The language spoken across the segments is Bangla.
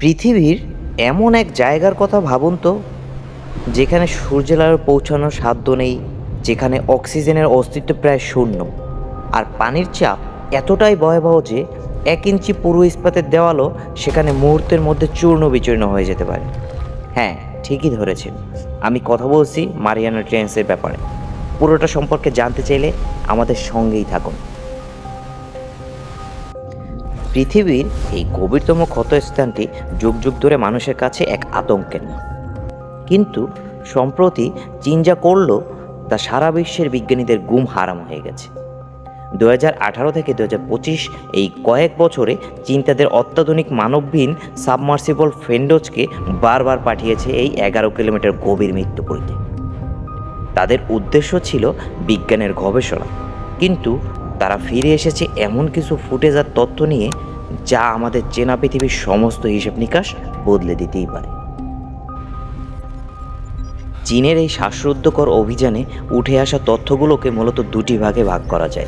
পৃথিবীর এমন এক জায়গার কথা ভাবুন তো, যেখানে সূর্যের আলো পৌঁছানোর সাধ্য নেই, যেখানে অক্সিজেনের অস্তিত্ব প্রায় শূন্য। আর পানির চাপ এতটাই ভয়াবহ যে এক ইঞ্চি পুরো ইস্পাতের দেওয়ালও সেখানে মুহূর্তের মধ্যে চূর্ণ বিচূর্ণ হয়ে যেতে পারে। হ্যাঁ ঠিকই ধরেছেন। আমি কথা বলছি মারিয়ানা ট্রেন্সের ব্যাপারে। পুরোটা সম্পর্কে জানতে চাইলে আমাদের সঙ্গেই থাকুন। পৃথিবীর এই গভীরতম ক্ষতস্থানটি যুগ যুগ ধরে মানুষের কাছে এক আতঙ্কের নাম কিন্তু সম্প্রতি চীন যা করল, তা সারা বিশ্বের বিজ্ঞানীদের গুম হারাম হয়ে গেছে। দু থেকে দু এই কয়েক বছরে চীন তাদের অত্যাধুনিক মানবহীন সাবমার্সিবল ফেন্ডোজকে বারবার পাঠিয়েছে এই এগারো কিলোমিটার গভীর মৃত্যুপুরীতে। তাদের উদ্দেশ্য ছিল বিজ্ঞানের গবেষণা। কিন্তু তারা ফিরে এসেছে এমন কিছু ফুটেজ আর তথ্য নিয়ে যা আমাদের চেনা পৃথিবীর সমস্ত হিসেব নিকাশ বদলে দিতেই পারে। চীনের এই শ্বাসরুদ্ধকর অভিযানে উঠে আসা তথ্যগুলোকে মূলত দুটি ভাগে ভাগ করা যায়।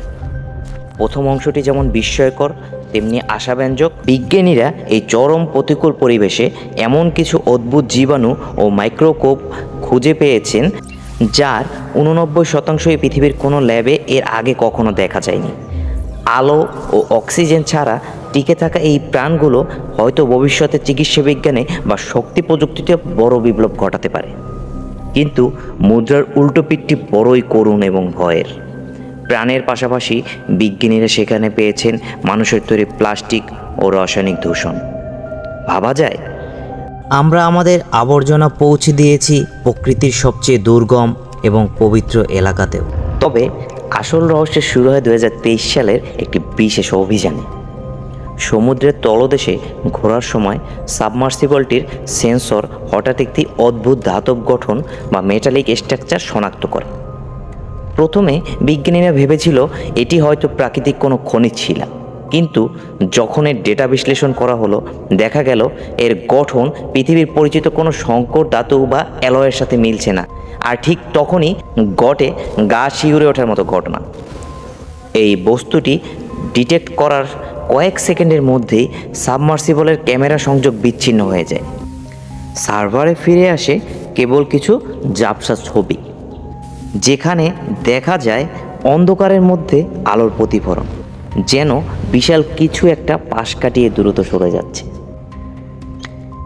প্রথম অংশটি যেমন বিস্ময়কর, তেমনি আশাব্যঞ্জক। বিজ্ঞানীরা এই চরম প্রতিকূল পরিবেশে এমন কিছু অদ্ভুত জীবাণু ও মাইক্রোকোপ খুঁজে পেয়েছেন যার উননব্বই শতাংশই পৃথিবীর কোনো ল্যাবে এর আগে কখনো দেখা যায়নি। আলো ও অক্সিজেন ছাড়া টিকে থাকা এই প্রাণগুলো হয়তো ভবিষ্যতে চিকিৎসা বিজ্ঞানে বা শক্তি প্রযুক্তিতে বড় বিপ্লব ঘটাতে পারে। কিন্তু মুদ্রার উল্টো পিঠটি বড়ই করুণ এবং ভয়ের। প্রাণের পাশাপাশি বিজ্ঞানীরা সেখানে পেয়েছেন মানুষের তৈরি প্লাস্টিক ও রাসায়নিক দূষণ। ভাবা যায় আমরা আমাদের আবর্জনা পৌঁছে দিয়েছি প্রকৃতির সবচেয়ে দুর্গম এবং পবিত্র এলাকাতেও। তবে আসল রহস্য শুরু হয় দু হাজার তেইশ সালের একটি বিশেষ অভিযানে। সমুদ্রের তলদেশে ঘোরার সময় সাবমার্সিবলটির সেন্সর হঠাৎ একটি অদ্ভুত ধাতব গঠন বা মেটালিক স্ট্রাকচার শনাক্ত করে। প্রথমে বিজ্ঞানীরা ভেবেছিল এটি হয়তো প্রাকৃতিক কোনো খনিজ শিলা। কিন্তু যখন এর ডেটা বিশ্লেষণ করা হলো, দেখা গেল এর গঠন পৃথিবীর পরিচিত কোনো সংকর ধাতু বা অ্যালয়ের সাথে মিলছে না। আর ঠিক তখনই গটে গা শিউরে ওঠার মতো ঘটনা। এই বস্তুটি ডিটেক্ট করার কয়েক সেকেন্ডের মধ্যেই সাবমার্সিবলের ক্যামেরা সংযোগ বিচ্ছিন্ন হয়ে যায়। সার্ভারে ফিরে আসে কেবল কিছু জাপসা ছবি, যেখানে দেখা যায় অন্ধকারের মধ্যে আলোর প্রতিফলন, যেন বিশাল কিছু একটা পাশ কাটিয়ে দ্রুত সরে যাচ্ছে।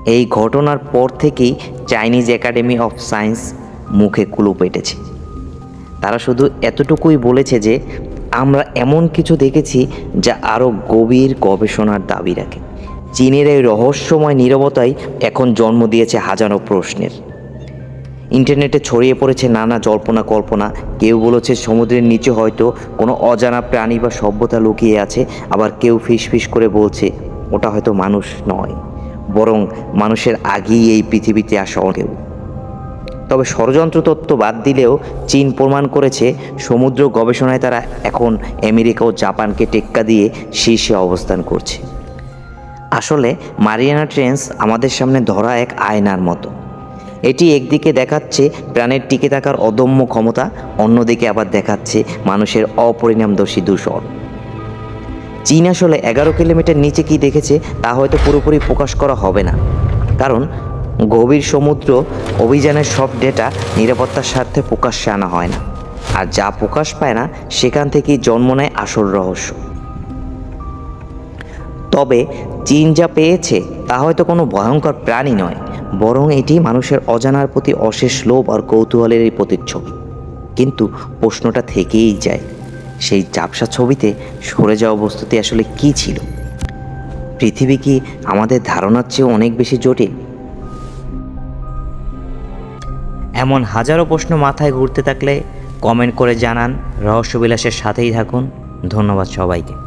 এই ঘটনার পর থেকেই চাইনিজ একাডেমি অফ সায়েন্স মুখে কুলু পেটেছে। তারা শুধু এতটুকুই বলেছে যে, আমরা এমন কিছু দেখেছি যা আরও গভীর গবেষণার দাবি রাখে। চীনের এই রহস্যময় নীরবতাই এখন জন্ম দিয়েছে হাজারো প্রশ্নের। ইন্টারনেটে ছড়িয়ে পড়েছে নানা জল্পনা কল্পনা। কেউ বলেছে সমুদ্রের নিচে হয়তো কোনো অজানা প্রাণী বা সভ্যতা লুকিয়ে আছে, আবার কেউ ফিসফিস করে বলছে ওটা হয়তো মানুষ নয়, বরং মানুষের আগেই এই পৃথিবীতে আসা কেউ। তবে ষড়যন্ত্র তত্ত্ব বাদ দিলেও চীন প্রমাণ করেছে, সমুদ্র গবেষণায় তারা এখন আমেরিকা ও জাপানকে টেক্কা দিয়ে শীর্ষে অবস্থান করছে। আসলে মারিয়ানা ট্রেন্স আমাদের সামনে ধরা এক আয়নার মতো। এটি একদিকে দেখাচ্ছে প্রাণের টিকে থাকার অদম্য ক্ষমতা, অন্যদিকে আবার দেখাচ্ছে মানুষের অপরিণামদর্শী দূষণ। চীন আসলে এগারো কিলোমিটার নিচে কি দেখেছে, তা হয়তো পুরোপুরি প্রকাশ করা হবে না। কারণ, গভীর সমুদ্র অভিযানের সব ডেটা নিরাপত্তার স্বার্থে প্রকাশ্যে আনা হয় না। আর যা প্রকাশ পায় না, সেখান থেকেই জন্ম নেয় আসল রহস্য। তবে চীন যা পেয়েছে, তা হয়তো কোনো ভয়ঙ্কর প্রাণী নয়, বরং এটি মানুষের অজানার প্রতি অশেষ লোভ আর কৌতূহলের এই প্রতিচ্ছবি। কিন্তু প্রশ্নটা থেকেই যায়, সেই চাপসা ছবিতে সরে যাওয়া বস্তুতে আসলে কি ছিল? পৃথিবী কি আমাদের ধারণার চেয়ে অনেক বেশি জটিল? এমন হাজারো প্রশ্ন মাথায় ঘুরতে থাকলে কমেন্ট করে জানান, রহস্যবিলাসের সাথেই থাকুন। ধন্যবাদ সবাইকে।